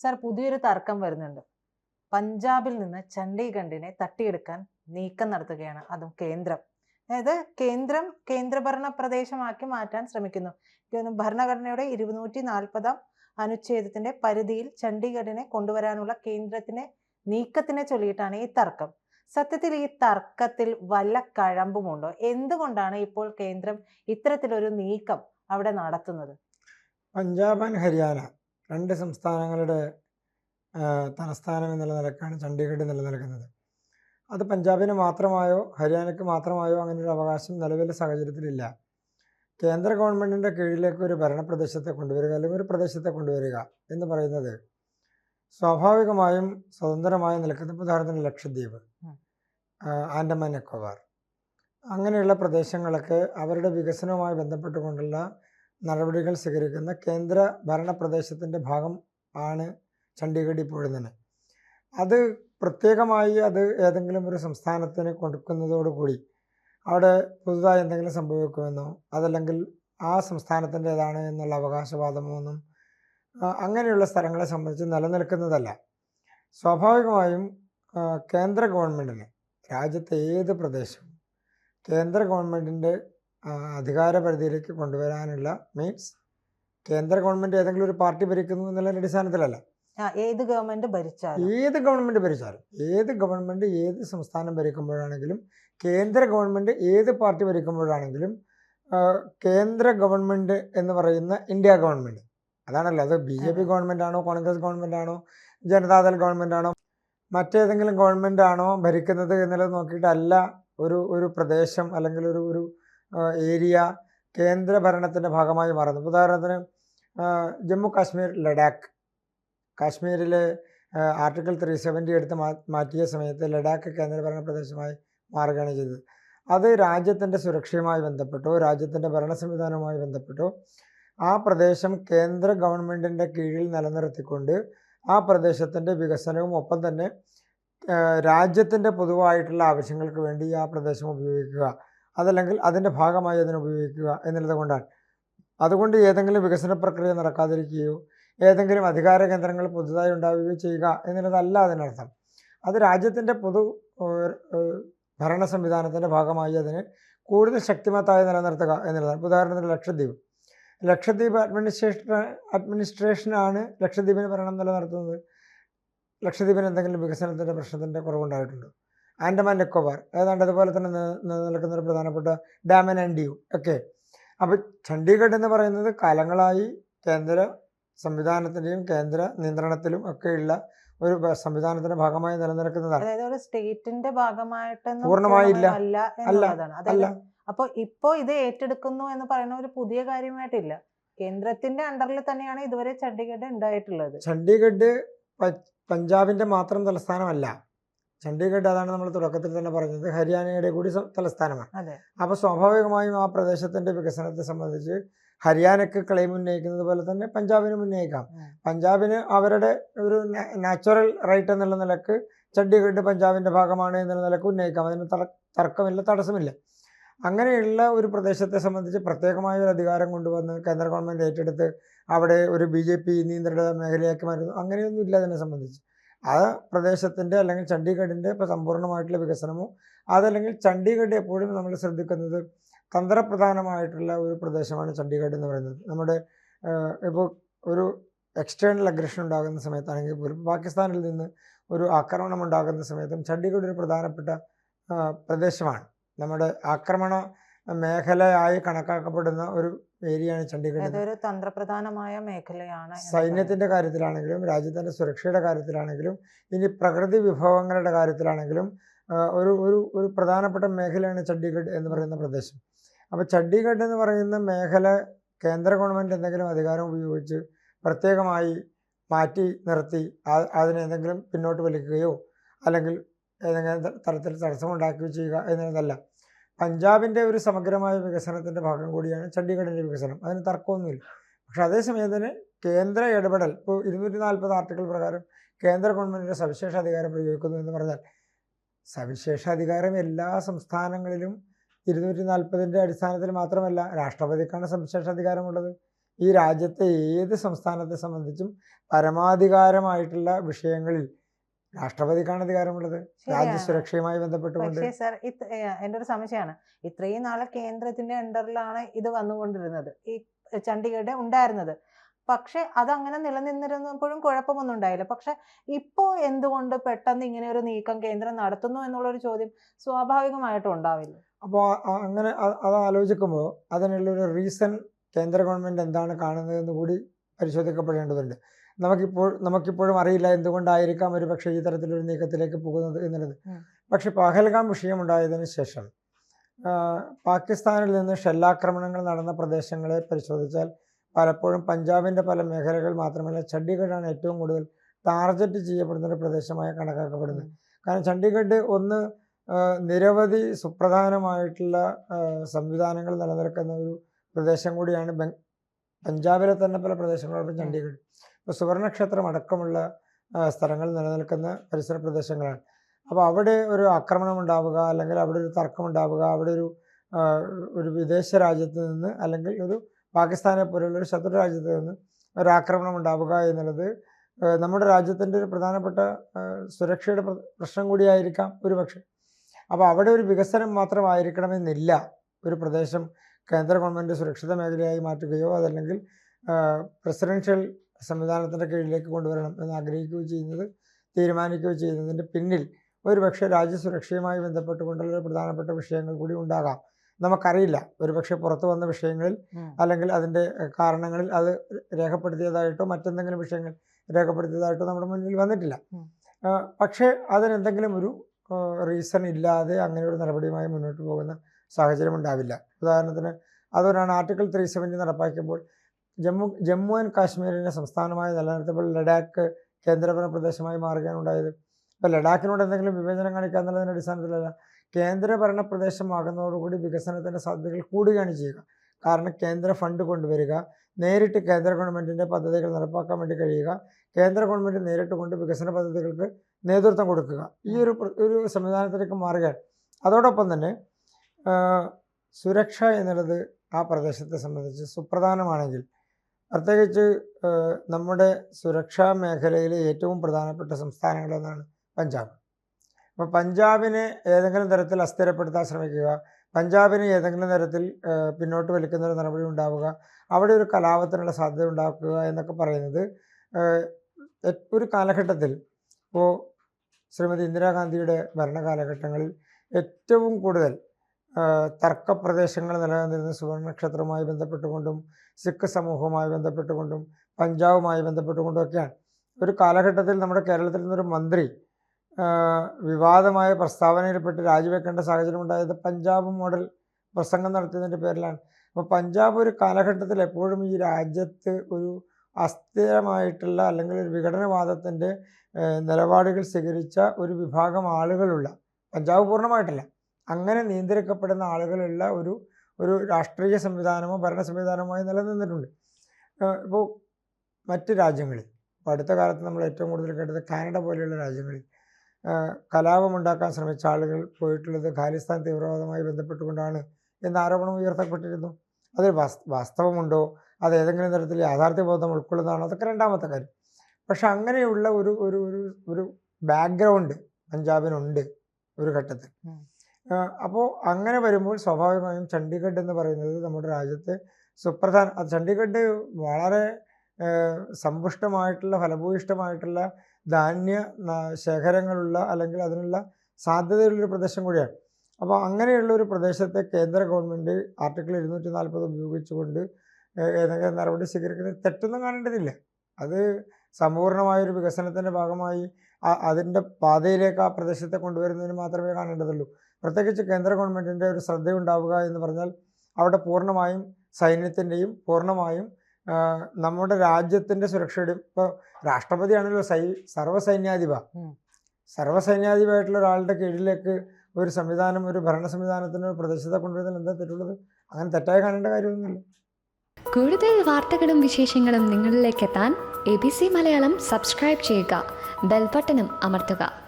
Sir പുതിയൊരു തർക്കം വരുന്നുണ്ട്. പഞ്ചാബിൽ നിന്ന് ചണ്ഡീഗഡിനെ തട്ടിയെടുക്കാൻ നീക്കം നടത്തുകയാണ് അതും കേന്ദ്രം. അതായത് കേന്ദ്രം കേന്ദ്രഭരണ പ്രദേശമാക്കി മാറ്റാൻ ശ്രമിക്കുന്നു. ഭരണഘടനയുടെ ഇരുന്നൂറ്റി നാൽപ്പതാം അനുച്ഛേദത്തിന്റെ പരിധിയിൽ ചണ്ഡീഗഡിനെ കൊണ്ടുവരാനുള്ള കേന്ദ്രത്തിന്റെ നീക്കത്തിനെ ചൊല്ലിയിട്ടാണ് ഈ തർക്കം. സത്യത്തിൽ ഈ തർക്കത്തിൽ വല്ല കഴമ്പുമുണ്ടോ? എന്തുകൊണ്ടാണ് ഇപ്പോൾ കേന്ദ്രം ഇത്തരത്തിലൊരു നീക്കം അവിടെ നടത്തുന്നത്? പഞ്ചാബ് ആൻഡ് ഹരിയാന രണ്ട് സംസ്ഥാനങ്ങളുടെ തലസ്ഥാനം എന്നുള്ള നിലക്കാണ് ചണ്ഡീഗഡ് നിലനിൽക്കുന്നത് അത് പഞ്ചാബിന് മാത്രമായോ ഹരിയാനയ്ക്ക് മാത്രമായോ അങ്ങനെ ഒരു അവകാശം നിലവിലെ സാഹചര്യത്തിലില്ല. കേന്ദ്ര ഗവൺമെന്റിന്റെ കീഴിലേക്ക് ഒരു ഭരണപ്രദേശത്തെ കൊണ്ടുവരിക അല്ലെങ്കിൽ ഒരു പ്രദേശത്തെ കൊണ്ടുവരിക എന്ന് പറയുന്നത് സ്വാഭാവികമായും സ്വതന്ത്രമായി നിൽക്കുന്ന ഉദാഹരണത്തിന് ലക്ഷദ്വീപ് ആൻഡമാൻ നിക്കോബാർ. അങ്ങനെയുള്ള പ്രദേശങ്ങളൊക്കെ അവരുടെ വികസനവുമായി ബന്ധപ്പെട്ടുകൊണ്ടുള്ള നടപടികൾ സ്വീകരിക്കുന്ന കേന്ദ്ര ഭരണ പ്രദേശത്തിന്റെ ഭാഗം ആണ് ചണ്ഡീഗഡ് ഇപ്പോഴും അത് പ്രത്യേകമായി അത് ഏതെങ്കിലും ഒരു സംസ്ഥാനത്തിന് കൊടുക്കുന്നതോടുകൂടി അവിടെ പുതുതായി എന്തെങ്കിലും സംഭവിക്കുമെന്നോ അതല്ലെങ്കിൽ ആ സംസ്ഥാനത്തിന്റെതാണ് എന്നുള്ള അവകാശവാദമോ ഒന്നും അങ്ങനെയുള്ള സ്ഥലങ്ങളെ സംബന്ധിച്ച് നിലനിൽക്കുന്നതല്ല. സ്വാഭാവികമായും കേന്ദ്ര ഗവൺമെന്റിന് രാജ്യത്തെ ഏത് പ്രദേശവും കേന്ദ്ര ഗവൺമെന്റിന്റെ അധികാര പരിധിയിലേക്ക് കൊണ്ടുവരാനുള്ള മീൻസ് കേന്ദ്ര ഗവൺമെന്റ് ഏതെങ്കിലും ഒരു പാർട്ടി ഭരിക്കുന്നു എന്നുള്ള അടിസ്ഥാനത്തിലല്ല. ഏത് ഗവൺമെന്റ് ഭരിച്ചാലും. ഏത് ഗവൺമെന്റ് ഭരിച്ചാലും ഏത് ഗവൺമെന്റ് ഏത് സംസ്ഥാനം ഭരിക്കുമ്പോഴാണെങ്കിലും കേന്ദ്ര ഗവൺമെന്റ് ഏത് പാർട്ടി ഭരിക്കുമ്പോഴാണെങ്കിലും കേന്ദ്ര ഗവൺമെന്റ് എന്ന് പറയുന്ന ഇന്ത്യ ഗവൺമെന്റ് അതാണല്ലോ അത് ബി ജെ പി ഗവൺമെന്റ് ആണോ കോൺഗ്രസ് ഗവൺമെന്റ് ആണോ ജനതാദൾ ഗവൺമെന്റ് ആണോ മറ്റേതെങ്കിലും ഗവൺമെന്റ് ആണോ ഭരിക്കുന്നത് എന്നുള്ളത് നോക്കിയിട്ടല്ല ഒരു ഒരു പ്രദേശം അല്ലെങ്കിൽ ഒരു ഒരു ഏരിയ കേന്ദ്ര ഭരണത്തിന്റെ ഭാഗമായി മാറുന്നു. ഉദാഹരണത്തിന് ജമ്മു കാശ്മീർ ലഡാക്ക്. കാശ്മീരിലെ ആർട്ടിക്കിൾ ത്രീ സെവന്റി എടുത്ത് മാറ്റിയ സമയത്ത് ലഡാക്ക് കേന്ദ്രഭരണ പ്രദേശമായി മാറുകയാണ് ചെയ്തത്. അത് രാജ്യത്തിന്റെ സുരക്ഷയുമായി ബന്ധപ്പെട്ടോ രാജ്യത്തിന്റെ ഭരണ സംവിധാനവുമായി ബന്ധപ്പെട്ടോ ആ പ്രദേശം കേന്ദ്ര ഗവൺമെന്റിന്റെ കീഴിൽ നിലനിർത്തിക്കൊണ്ട് ആ പ്രദേശത്തിന്റെ വികസനവും ഒപ്പം തന്നെ രാജ്യത്തിന്റെ പൊതുവായിട്ടുള്ള ആവശ്യങ്ങൾക്ക് വേണ്ടി ആ പ്രദേശം ഉപയോഗിക്കുക. അതല്ലെങ്കിൽ അതിന്റെ ഭാഗമായി അതിനെ ഉപയോഗിക്കുക എന്നുള്ളത് കൊണ്ടാണ്. അതുകൊണ്ട് ഏതെങ്കിലും വികസന പ്രക്രിയ നടക്കാതിരിക്കുകയോ ഏതെങ്കിലും അധികാര കേന്ദ്രങ്ങൾ പുതുതായി ഉണ്ടാവുകയോ ചെയ്യുക എന്നുള്ളതല്ല അതിനർത്ഥം. അത് രാജ്യത്തിന്റെ പൊതു ഭരണ സംവിധാനത്തിന്റെ ഭാഗമായി അതിനെ കൂടുതൽ ശക്തിമത്തായി നിലനിർത്തുക എന്നുള്ളതാണ്. ഉദാഹരണത്തിന് ലക്ഷദ്വീപ്. ലക്ഷദ്വീപ് അഡ്മിനിസ്ട്രേഷൻ അഡ്മിനിസ്ട്രേഷനാണ് ലക്ഷദ്വീപിന് ഭരണം നിലനിർത്തുന്നത്. ലക്ഷദ്വീപിന് എന്തെങ്കിലും വികസനത്തിന്റെ പ്രശ്നത്തിന്റെ കുറവുണ്ടായിട്ടുണ്ടോ? ആൻഡമാൻ നിക്കോബാർ ഏതാണ്ട് അതുപോലെ തന്നെ നില- നിലനിൽക്കുന്ന ഒരു പ്രധാനപ്പെട്ട ഡാമൻ ആൻഡ് ഡ്യൂ ഒക്കെ അപ്പോൾ ചണ്ഡീഗഡ് എന്ന് പറയുന്നത് കാലങ്ങളായി കേന്ദ്ര സംവിധാനത്തിന്റെയും കേന്ദ്ര നിയന്ത്രണത്തിലും ഒക്കെയുള്ള ഒരു സംവിധാനത്തിന്റെ ഭാഗമായി നിലനിൽക്കുന്നതാണ്. അതായത് ഒരു സ്റ്റേറ്റിന്റെ ഭാഗമായിട്ടൊന്നും പൂർണമായില്ല. അല്ല. അപ്പൊ ഇപ്പോ ഇത് ഏറ്റെടുക്കുന്നു എന്ന് പറയുന്ന ഒരു പുതിയ കാര്യമായിട്ടില്ല. കേന്ദ്രത്തിന്റെ അണ്ടറിൽ തന്നെയാണ് ഇതുവരെ ചണ്ഡീഗഡ് ഉണ്ടായിട്ടുള്ളത്. ചണ്ഡീഗഡ് പഞ്ചാബിന്റെ മാത്രം തലസ്ഥാനമല്ല. ചണ്ഡീഗഡ് അതാണ് നമ്മൾ തുടക്കത്തിൽ തന്നെ പറഞ്ഞത്. ഹരിയാനയുടെ കൂടി തലസ്ഥാനമാണ്. അപ്പൊ അപ്പോൾ സ്വാഭാവികമായും ആ പ്രദേശത്തിന്റെ വികസനത്തെ സംബന്ധിച്ച് ഹരിയാനയ്ക്ക് ക്ലെയിം ഉന്നയിക്കുന്നത് പോലെ തന്നെ പഞ്ചാബിനും ഉന്നയിക്കാം. പഞ്ചാബിന് അവരുടെ ഒരു നാച്ചുറൽ റൈറ്റ് എന്നുള്ള നിലയ്ക്ക് ചണ്ഡീഗഡ് പഞ്ചാബിന്റെ ഭാഗമാണ് എന്നുള്ള നിലയ്ക്ക് ഉന്നയിക്കാം. അതിന് തർക്കമില്ല തടസ്സമില്ല. അങ്ങനെയുള്ള ഒരു പ്രദേശത്തെ സംബന്ധിച്ച് പ്രത്യേകമായ ഒരു അധികാരം കൊണ്ടുവന്ന് കേന്ദ്ര ഗവൺമെന്റ് ഏറ്റെടുത്ത് അവിടെ ഒരു ബി ജെ പി നിയന്ത്രിത മേഖലയാക്കി മാറ്റുന്നു. അങ്ങനെയൊന്നും ഇല്ല അതിനെ സംബന്ധിച്ച്. ആ പ്രദേശത്തിന്റെ അല്ലെങ്കിൽ ചണ്ഡീഗഡിന്റെ ഇപ്പോൾ സമ്പൂർണമായിട്ടുള്ള വികസനമോ അതല്ലെങ്കിൽ ചണ്ഡീഗഡ് എപ്പോഴും നമ്മൾ ശ്രദ്ധിക്കുന്നത് തന്ത്രപ്രധാനമായിട്ടുള്ള ഒരു പ്രദേശമാണ് ചണ്ഡീഗഡ് എന്ന് പറയുന്നത്. നമ്മുടെ ഇപ്പോൾ ഒരു എക്സ്റ്റേണൽ അഗ്രഷൻ ഉണ്ടാകുന്ന സമയത്താണെങ്കിൽ പോലും പാകിസ്ഥാനിൽ നിന്ന് ഒരു ആക്രമണം ഉണ്ടാകുന്ന സമയത്തും ചണ്ഡീഗഡ് ഒരു പ്രധാനപ്പെട്ട പ്രദേശമാണ്. നമ്മുടെ ആക്രമണ മേഖലയായി കണക്കാക്കപ്പെടുന്ന ഒരു ഏരിയയാണ് ചണ്ഡീഗഡ് അതൊരു തന്ത്രപ്രധാനമായ മേഖലയാണ് സൈന്യത്തിന്റെ കാര്യത്തിലാണെങ്കിലും രാജ്യത്തിന്റെ സുരക്ഷയുടെ കാര്യത്തിലാണെങ്കിലും ഇനി പ്രകൃതി വിഭവങ്ങളുടെ കാര്യത്തിലാണെങ്കിലും ഒരു ഒരു ഒരു പ്രധാനപ്പെട്ട മേഖലയാണ് ചണ്ഡീഗഡ് എന്ന് പറയുന്ന പ്രദേശം. അപ്പോൾ ചണ്ഡീഗഡ് എന്ന് പറയുന്ന മേഖല കേന്ദ്ര ഗവൺമെന്റ് എന്തെങ്കിലും അധികാരം ഉപയോഗിച്ച് പ്രത്യേകമായി മാറ്റി നിർത്തി അതിനെന്തെങ്കിലും അതിനെ എന്തെങ്കിലും പിന്നോട്ട് വലിക്കുകയോ അല്ലെങ്കിൽ ഏതെങ്കിലും തരത്തിൽ തടസ്സമുണ്ടാക്കുകയോ ചെയ്യുക എന്നുള്ളതല്ല പഞ്ചാബിന്റെ ഒരു സമഗ്രമായ വികസനത്തിന്റെ ഭാഗം കൂടിയാണ് ചണ്ഡീഗഡിന്റെ വികസനം. അതിന് തർക്കമൊന്നുമില്ല. പക്ഷെ അതേസമയം തന്നെ കേന്ദ്ര ഇടപെടൽ ഇപ്പോൾ ഇരുന്നൂറ്റി നാൽപ്പത് ആർട്ടിക്കിൾ പ്രകാരം കേന്ദ്ര ഗവൺമെന്റിന്റെ സവിശേഷ അധികാരം പ്രയോഗിക്കുന്നു എന്ന് പറഞ്ഞാൽ സവിശേഷ അധികാരം എല്ലാ സംസ്ഥാനങ്ങളിലും ഇരുന്നൂറ്റി നാൽപ്പതിന്റെ അടിസ്ഥാനത്തിൽ മാത്രമല്ല രാഷ്ട്രപതിക്കാണ് സവിശേഷ അധികാരമുള്ളത്. ഈ രാജ്യത്തെ ഏത് സംസ്ഥാനത്തെ സംബന്ധിച്ചും പരമാധികാരമായിട്ടുള്ള വിഷയങ്ങളിൽ രാഷ്ട്രപതിക്കാണ് അധികാരമുള്ളത്. രാജ്യസുരക്ഷയുമായി ബന്ധപ്പെട്ടുകൊണ്ട്. സർ എന്റെ ഒരു സംശയമാണ്. ഇത്രയും നാളെ കേന്ദ്രത്തിന്റെ അണ്ടറിലാണ് ഇത് വന്നുകൊണ്ടിരുന്നത്. ഈ ചണ്ഡീഗഡ് ഉണ്ടായിരുന്നത്. പക്ഷെ അതങ്ങനെ നിലനിന്നിരുന്നപ്പോഴും കുഴപ്പമൊന്നും ഉണ്ടായില്ല. പക്ഷെ ഇപ്പോ എന്തുകൊണ്ട് പെട്ടെന്ന് ഇങ്ങനെ ഒരു നീക്കം കേന്ദ്രം നടത്തുന്നു എന്നുള്ള ഒരു ചോദ്യം സ്വാഭാവികമായിട്ടും ഉണ്ടാവില്ല. അപ്പോൾ അങ്ങനെ അത് ആലോചിക്കുമ്പോൾ അതിനുള്ളൊരു റീസൺ കേന്ദ്ര ഗവൺമെന്റ് എന്താണ് കാണുന്നതെന്ന് കൂടി പരിശോധിക്കപ്പെടേണ്ടതുണ്ട്. നമുക്കിപ്പോൾ നമുക്കിപ്പോഴും അറിയില്ല എന്തുകൊണ്ടായിരിക്കാം ഒരു പക്ഷേ ഈ തരത്തിലൊരു നീക്കത്തിലേക്ക് പോകുന്നത് എന്നുള്ളത്. പക്ഷെ പഹൽഗാം വിഷയമുണ്ടായതിനു ശേഷം പാകിസ്ഥാനിൽ നിന്ന് ഷെല്ലാക്രമണങ്ങൾ നടന്ന പ്രദേശങ്ങളെ പരിശോധിച്ചാൽ പലപ്പോഴും പഞ്ചാബിന്റെ പല മേഖലകൾ മാത്രമല്ല ചണ്ഡീഗഡാണ് ഏറ്റവും കൂടുതൽ ടാർഗറ്റ് ചെയ്യപ്പെടുന്ന ഒരു പ്രദേശമായി കണക്കാക്കപ്പെടുന്നത്. കാരണം ചണ്ഡീഗഡ് ഒന്ന് നിരവധി സുപ്രധാനമായിട്ടുള്ള സംവിധാനങ്ങൾ നിലനിൽക്കുന്ന ഒരു പ്രദേശം കൂടിയാണ് പഞ്ചാബിലെ തന്നെ പല പ്രദേശങ്ങളോടും. ചണ്ഡീഗഡ്. ഇപ്പോൾ സുവർണക്ഷേത്രം അടക്കമുള്ള സ്ഥലങ്ങൾ നിലനിൽക്കുന്ന പരിസര പ്രദേശങ്ങളാണ്. അപ്പോൾ അവിടെ ഒരു ആക്രമണം ഉണ്ടാവുക അല്ലെങ്കിൽ അവിടെ ഒരു തർക്കം ഉണ്ടാവുക അവിടെ ഒരു ഒരു വിദേശ രാജ്യത്ത് നിന്ന് അല്ലെങ്കിൽ ഒരു പാകിസ്ഥാനെ പോലുള്ള ഒരു ശത്രു രാജ്യത്ത് നിന്ന് ഒരു ആക്രമണം ഉണ്ടാവുക എന്നുള്ളത് നമ്മുടെ രാജ്യത്തിന്റെ ഒരു പ്രധാനപ്പെട്ട സുരക്ഷയുടെ പ്ര- പ്രശ്നം കൂടിയായിരിക്കാം ഒരുപക്ഷെ. അപ്പോൾ അവിടെ ഒരു വികസനം മാത്രമായിരിക്കണമെന്നില്ല ഒരു പ്രദേശം കേന്ദ്ര ഗവൺമെന്റ് സുരക്ഷിത മേഖലയായി മാറ്റുകയോ അതല്ലെങ്കിൽ പ്രസിഡൻഷ്യൽ സംവിധാനത്തിന്റെ കീഴിലേക്ക് കൊണ്ടുവരണം എന്ന് ആഗ്രഹിക്കുകയോ ചെയ്യുന്നത് തീരുമാനിക്കുകയോ ചെയ്യുന്നതിന്റെ പിന്നിൽ ഒരുപക്ഷെ രാജ്യസുരക്ഷയുമായി ബന്ധപ്പെട്ടുകൊണ്ടുള്ള പ്രധാനപ്പെട്ട വിഷയങ്ങൾ കൂടി ഉണ്ടാകാം. നമുക്കറിയില്ല. ഒരുപക്ഷെ പുറത്തു വന്ന വിഷയങ്ങളിൽ അല്ലെങ്കിൽ അതിന്റെ കാരണങ്ങളിൽ അത് രേഖപ്പെടുത്തിയതായിട്ടോ മറ്റെന്തെങ്കിലും വിഷയങ്ങൾ രേഖപ്പെടുത്തിയതായിട്ടോ നമ്മുടെ മുന്നിൽ വന്നിട്ടില്ല. പക്ഷേ അതിനെന്തെങ്കിലും ഒരു റീസൺ ഇല്ലാതെ അങ്ങനെ ഒരു നടപടിയുമായി മുന്നോട്ട് പോകുന്ന സാഹചര്യം ഉണ്ടാവില്ല. ഉദാഹരണത്തിന് അതുകൊണ്ടാണ് ആർട്ടിക്കിൾ ത്രീ സെവന്റി നടപ്പാക്കിയപ്പോൾ ജമ്മു ജമ്മു ആൻഡ് കാശ്മീരിന്റെ സംസ്ഥാനമായി നിലനിർത്തപ്പോൾ ലഡാക്ക് കേന്ദ്രഭരണ പ്രദേശമായി മാറുകയാണ് ഉണ്ടായത് അപ്പോൾ ലഡാക്കിനോട് എന്തെങ്കിലും വിവേചനം കാണിക്കുക എന്നുള്ളതിന്റെ അടിസ്ഥാനത്തിലല്ല. കേന്ദ്രഭരണ പ്രദേശമാകുന്നതോടുകൂടി വികസനത്തിന്റെ സാധ്യതകൾ കൂടുകയാണ് ചെയ്യുക. കാരണം കേന്ദ്ര ഫണ്ട് കൊണ്ടുവരിക നേരിട്ട് കേന്ദ്ര ഗവൺമെന്റിന്റെ പദ്ധതികൾ നടപ്പാക്കാൻ വേണ്ടി കഴിയുക കേന്ദ്ര ഗവൺമെന്റ് നേരിട്ട് കൊണ്ട് വികസന പദ്ധതികൾക്ക് നേതൃത്വം കൊടുക്കുക. ഈ ഒരു ഒരു സംവിധാനത്തിലേക്ക് മാറുകയാണ് അതോടൊപ്പം തന്നെ സുരക്ഷ എന്നുള്ളത് ആ പ്രദേശത്തെ സംബന്ധിച്ച് സുപ്രധാനമാണെങ്കിൽ പ്രത്യേകിച്ച് നമ്മുടെ സുരക്ഷാ മേഖലയിലെ ഏറ്റവും പ്രധാനപ്പെട്ട സംസ്ഥാനങ്ങളൊന്നാണ് പഞ്ചാബ്. അപ്പോൾ പഞ്ചാബിനെ ഏതെങ്കിലും തരത്തിൽ അസ്ഥിരപ്പെടുത്താൻ ശ്രമിക്കുക പഞ്ചാബിനെ ഏതെങ്കിലും തരത്തിൽ പിന്നോട്ട് വലിക്കുന്ന ഒരു നടപടി ഉണ്ടാവുക അവിടെ ഒരു കലാപത്തിനുള്ള സാധ്യത ഉണ്ടാക്കുക എന്നൊക്കെ പറയുന്നത് ഒരു കാലഘട്ടത്തിൽ ഇപ്പോൾ ശ്രീമതി ഇന്ദിരാഗാന്ധിയുടെ ഭരണകാലഘട്ടങ്ങളിൽ ഏറ്റവും കൂടുതൽ ആ, തർക്കപ്രദേശങ്ങൾ നിലനിന്നിരുന്ന സുവർണക്ഷേത്രവുമായി ബന്ധപ്പെട്ടുകൊണ്ടും സിഖ് സമൂഹവുമായി ബന്ധപ്പെട്ടുകൊണ്ടും പഞ്ചാബുമായി ബന്ധപ്പെട്ടുകൊണ്ടും ഒക്കെയാണ് ഒരു കാലഘട്ടത്തിൽ നമ്മുടെ കേരളത്തിൽ നിന്നൊരു മന്ത്രി വിവാദമായ പ്രസ്താവനയിൽപ്പെട്ട് രാജിവെക്കേണ്ട സാഹചര്യം ഉണ്ടായത് പഞ്ചാബ് മോഡൽ പ്രസംഗം നടത്തിയതിന്റെ പേരിലാണ്. അപ്പോൾ പഞ്ചാബ് ഒരു കാലഘട്ടത്തിൽ എപ്പോഴും ഈ രാജ്യത്ത് ഒരു അസ്ഥിരമായിട്ടുള്ള അല്ലെങ്കിൽ ഒരു വിഘടനവാദത്തിന്റെ നിലപാടുകൾ സ്വീകരിച്ച ഒരു വിഭാഗം ആളുകളുള്ള പഞ്ചാബ് പൂർണമായിട്ടല്ല അങ്ങനെ നിയന്ത്രിക്കപ്പെടുന്ന ആളുകളുള്ള ഒരു ഒരു രാഷ്ട്രീയ സംവിധാനമോ ഭരണ സംവിധാനമോ നിലനിന്നിട്ടുണ്ട്. ഇപ്പോൾ മറ്റ് രാജ്യങ്ങളിൽ ഇപ്പോൾ അടുത്ത കാലത്ത് നമ്മൾ ഏറ്റവും കൂടുതൽ കേട്ടത് കാനഡ പോലെയുള്ള രാജ്യങ്ങളിൽ കലാപമുണ്ടാക്കാൻ ശ്രമിച്ച ആളുകൾ പോയിട്ടുള്ളത് ഖാലിസ്ഥാൻ തീവ്രവാദവുമായി ബന്ധപ്പെട്ടുകൊണ്ടാണ് എന്ന ആരോപണം ഉയർത്തപ്പെട്ടിരുന്നു. അതിൽ വാസ് വാസ്തവമുണ്ടോ? അത് ഏതെങ്കിലും തരത്തിൽ യാഥാർത്ഥ്യബോധം ഉൾക്കൊള്ളുന്നതാണോ? അതൊക്കെ രണ്ടാമത്തെ കാര്യം. പക്ഷെ അങ്ങനെയുള്ള ഒരു ഒരു ഒരു ബാക്ക്ഗ്രൗണ്ട് പഞ്ചാബിനുണ്ട് ഒരു ഘട്ടത്തിൽ. അപ്പോൾ അങ്ങനെ വരുമ്പോൾ സ്വാഭാവികമായും ചണ്ഡീഗഡ് എന്ന് പറയുന്നത് നമ്മുടെ രാജ്യത്തെ സുപ്രധാന ചണ്ഡീഗഡ് വളരെ സമ്പുഷ്ടമായിട്ടുള്ള ഫലഭൂയിഷ്ടമായിട്ടുള്ള ധാന്യ ശേഖരങ്ങളുള്ള അല്ലെങ്കിൽ അതിനുള്ള സാധ്യതയുള്ളൊരു പ്രദേശം കൂടിയാണ്. അപ്പോൾ അങ്ങനെയുള്ള ഒരു പ്രദേശത്തെ കേന്ദ്ര ഗവൺമെന്റ് ആർട്ടിക്കിൾ ഇരുന്നൂറ്റി നാൽപ്പത് ഉപയോഗിച്ചുകൊണ്ട് ഏതെങ്കിലും നടപടി സ്വീകരിക്കുന്നത് തെറ്റൊന്നും കാണേണ്ടതില്ല. അത് സമ്പൂർണമായൊരു വികസനത്തിന്റെ ഭാഗമായി അതിന്റെ പാതയിലേക്ക് ആ പ്രദേശത്തെ കൊണ്ടുവരുന്നതിന് മാത്രമേ കാണേണ്ടതുള്ളൂ. പ്രത്യേകിച്ച് കേന്ദ്ര ഗവൺമെന്റിന്റെ ഒരു ശ്രദ്ധയുണ്ടാവുക എന്ന് പറഞ്ഞാൽ അവിടെ പൂർണമായും സൈന്യത്തിന്റെയും പൂർണമായും നമ്മുടെ രാജ്യത്തിന്റെ സുരക്ഷയുടെയും ഇപ്പോൾ രാഷ്ട്രപതിയാണല്ലോ സൈ സർവസൈന്യാധിപ. സർവസൈന്യാധിപായിട്ടുള്ള സർവസൈന്യാധിപമായിട്ടുള്ള ഒരാളുടെ കീഴിലേക്ക് ഒരു സംവിധാനം ഒരു ഭരണ സംവിധാനത്തിന് ഒരു പ്രദേശത്തെ കൊണ്ടുവരുന്നതിൽ എന്താ തെറ്റുള്ളത്? അങ്ങനെ തെറ്റായി കാണേണ്ട കാര്യമൊന്നുമില്ല. കൂടുതൽ വാർത്തകളും വിശേഷങ്ങളും നിങ്ങളിലേക്ക് എത്താൻ A B C Malayalam subscribe ചെയ്യുക. ബെൽബട്ടനും അമർത്തുക.